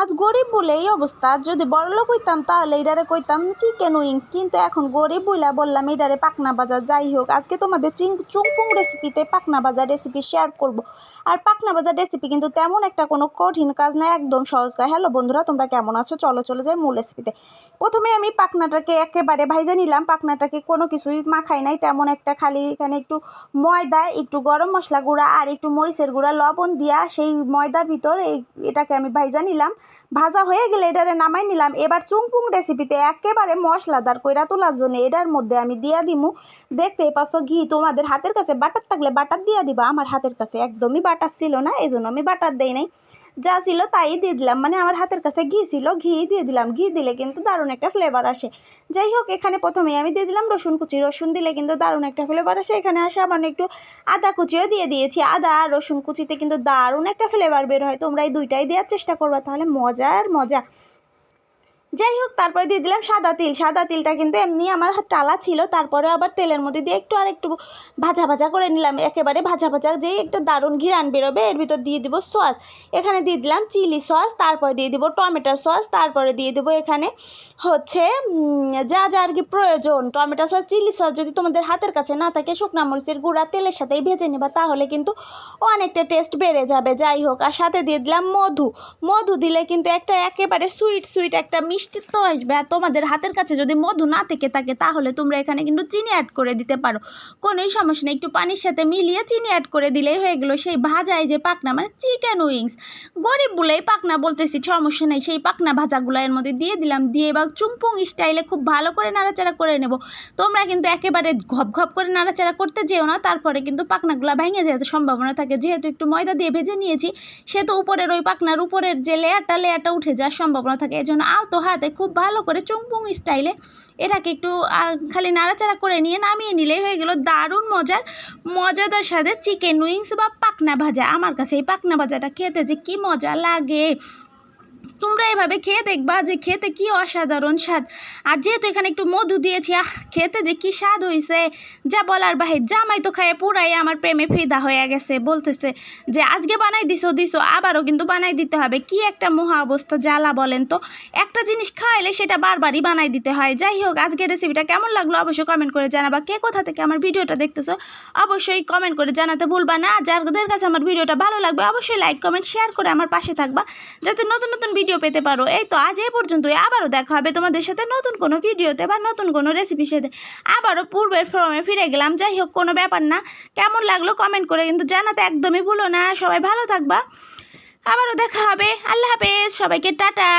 আজ গরিব বলে এই অবস্থা। যদি বড়লোক হইতাম তাহলে এটারে কইতাম, চিকেন উইংস। কিন্তু এখন গরিব বইলা বললাম এটারে পাকনা বাজার যাই হোক, আজকে তোমাদের চিং, চুংপুং রেসিপিতে পাকনা বাজার রেসিপি শেয়ার করব। আর পাকনা বাজার রেসিপি কিন্তু তেমন একটা কোনো কঠিন কাজ না, একদম সহজ কাজ। হ্যালো বন্ধুরা, তোমরা কেমন আছো? চলো চলে যাই মূল রেসিপিতে প্রথমে আমি পাকনাটাকে একেবারে ভাইজে নিলাম। পাকনাটাকে কোনো কিছুই মাখাই নাই, তেমন একটা খালি এখানে একটু ময়দা, একটু গরম মশলা গুঁড়া আর একটু মরিচের গুঁড়া, লবণ দিয়া সেই ময়দার ভিতর এই, এটাকে আমি ভাইজা নিলাম। ভাজা হয়ে গেলে এটারে নামাই নিলাম। এবার চুংপুং রেসিপিতে একেবারে মশলাদার কইরা তোলার জন্য এটার মধ্যে আমি দিয়া দিমু। দেখতেই পাচ্ছ ঘি তোমাদের হাতের কাছে। বাটার থাকলে বাটার দিয়া দিবা। আমার হাতের কাছে একদমই বাটার ছিল না এই জন্য আমি বাটার দেই নাই। যা ছিল তাই দিয়ে দিলাম। মানে আমার হাতের কাছে ঘি ছিল, ঘি দিয়ে দিলাম। ঘি দিলে কিন্তু দারুণ একটা ফ্লেভার আসে। যাই হোক, এখানে প্রথমেই আমি দিয়ে দিলাম রসুন কুচি। রসুন দিলে কিন্তু দারুণ একটা ফ্লেভার আসে। এখানে আসে আমার একটু আদা কুচিও দিয়ে দিয়েছি। আদা আর রসুন কুচিতে কিন্তু দারুণ একটা ফ্লেভার বের হয়। তোমরা এই দুইটাই দেওয়ার চেষ্টা করবা, তাহলে মজার মজা। যাই হোক, তারপরে দিয়ে দিলাম সাদা তিল। সাদা তিলটা কিন্তু এমনি আমার টালা ছিল, তারপরে আবার তেলের মধ্যে দিয়ে একটু আর একটু ভাজা ভাজা করে নিলাম। একেবারে ভাজা ভাজা যেই একটা দারুণ ঘিরান বেরোবে, এর ভিতর দিয়ে দিব সস। এখানে দিয়ে দিলাম চিলি সস, তারপরে দিয়ে দিব টমেটো সস, তারপরে দিয়ে দেবো এখানে হচ্ছে যা যা আর কি প্রয়োজন। টমেটো সস, চিলি সস যদি তোমাদের হাতের কাছে না থাকে, শুকনা মরিচের গুঁড়া তেলের সাথেই ভেজে নেবা, তাহলে কিন্তু অনেকটা টেস্ট বেড়ে যাবে। যাই হোক, আর সাথে দিয়ে দিলাম মধু। মধু দিলে কিন্তু একটা একেবারে সুইট সুইট একটা মিষ্টিত্ব আসবে। আর তোমাদের হাতের কাছে যদি মধু না থেকে থাকে, তাহলে তোমরা এখানে কিন্তু চিনি অ্যাড করে দিতে পারো। কোনোই সমস্যা নেই, একটু পানির সাথে মিলিয়ে চিনি অ্যাড করে দিলেই হয়ে গেলো। সেই ভাজায় যে পাকনা মানে চিকেন উইংস গরিব বলেই পাকনা বলতেছি, সমস্যা নেই। সেই পাকনা ভাজাগুলো এর মধ্যে দিয়ে দিলাম। দিয়ে এবার চুমপুং স্টাইলে খুব ভালো করে নাড়াচাড়া করে নেব। তোমরা কিন্তু একেবারে ঘপ ঘপ করে নাড়াচাড়া করতে যেও না, তারপরে কিন্তু পাকনাগুলো ভেঙে যেতে সম্ভাবনা থাকে। যেহেতু একটু ময়দা দিয়ে ভেজে নিয়েছি সেহেতু উপরের ওই পাকনার উপরের যে লেয়ারটা লেয়ারটা উঠে যাওয়ার সম্ভাবনা থাকে। এই জন্য আলতো হাতে খুব ভালো করে চুংপুং স্টাইলে এটাকে একটু খালি নাড়াচাড়া করে নিয়ে নামিয়ে নিলেই হয়ে গেল দারুণ মজার, মজাদার সাথে চিকেন উইংস বা পাকনা ভাজা। আমার কাছে এই পাকনা ভাজাটা খেতে যে কি মজা লাগে। তোমরা এভাবে খেয়ে দেখবা যে খেতে কি অসাধারণ স্বাদ। আর যেহেতু এখানে একটু মধু দিয়েছি, আহ, খেতে যে কি স্বাদ হয়েছে যা বলার বাহির, জামাই তো খায় পুরাই আমার প্রেমে ফিদা হয়ে গেছে, বলতেছে যে, আজকে বানাই দিছো দিছো, আবারও কিন্তু বানাই দিতে হবে। কি একটা মহা অবস্থা, জ্বালা বলেন তো। একটা জিনিস খাইলে সেটা বারবারই বানাই দিতে হয়। যাই হোক, আজকের রেসিপিটা কেমন লাগল অবশ্যই কমেন্ট করে জানাবা। কে কোথা থেকে আমার ভিডিওটা দেখতেছো, অবশ্যই কমেন্ট করে জানাতে ভুলবা না। যাদের কাছে আমার ভিডিওটা ভালো লাগবে, অবশ্যই লাইক কমেন্ট শেয়ার করে আমার পাশে থাকবা। যাতে নতুন নতুন ভিডিও পেতে পারো। এই তো আজ এই পর্যন্ত আবারও দেখা হবে তোমাদের সাথে নতুন কোনো ভিডিওতে বা নতুন কোনো রেসিপির সাথে। আবারও পূর্বের ফর্মে ফিরে গেলাম। যাই হোক, কোনো ব্যাপার না। কেমন লাগল কমেন্ট করে কিন্তু জানাতে একদমই ভুলো না। সবাই ভালো থাকবা। আবারও দেখা হবে। আল্লাহ হাফেজ। সবাইকে টাটা।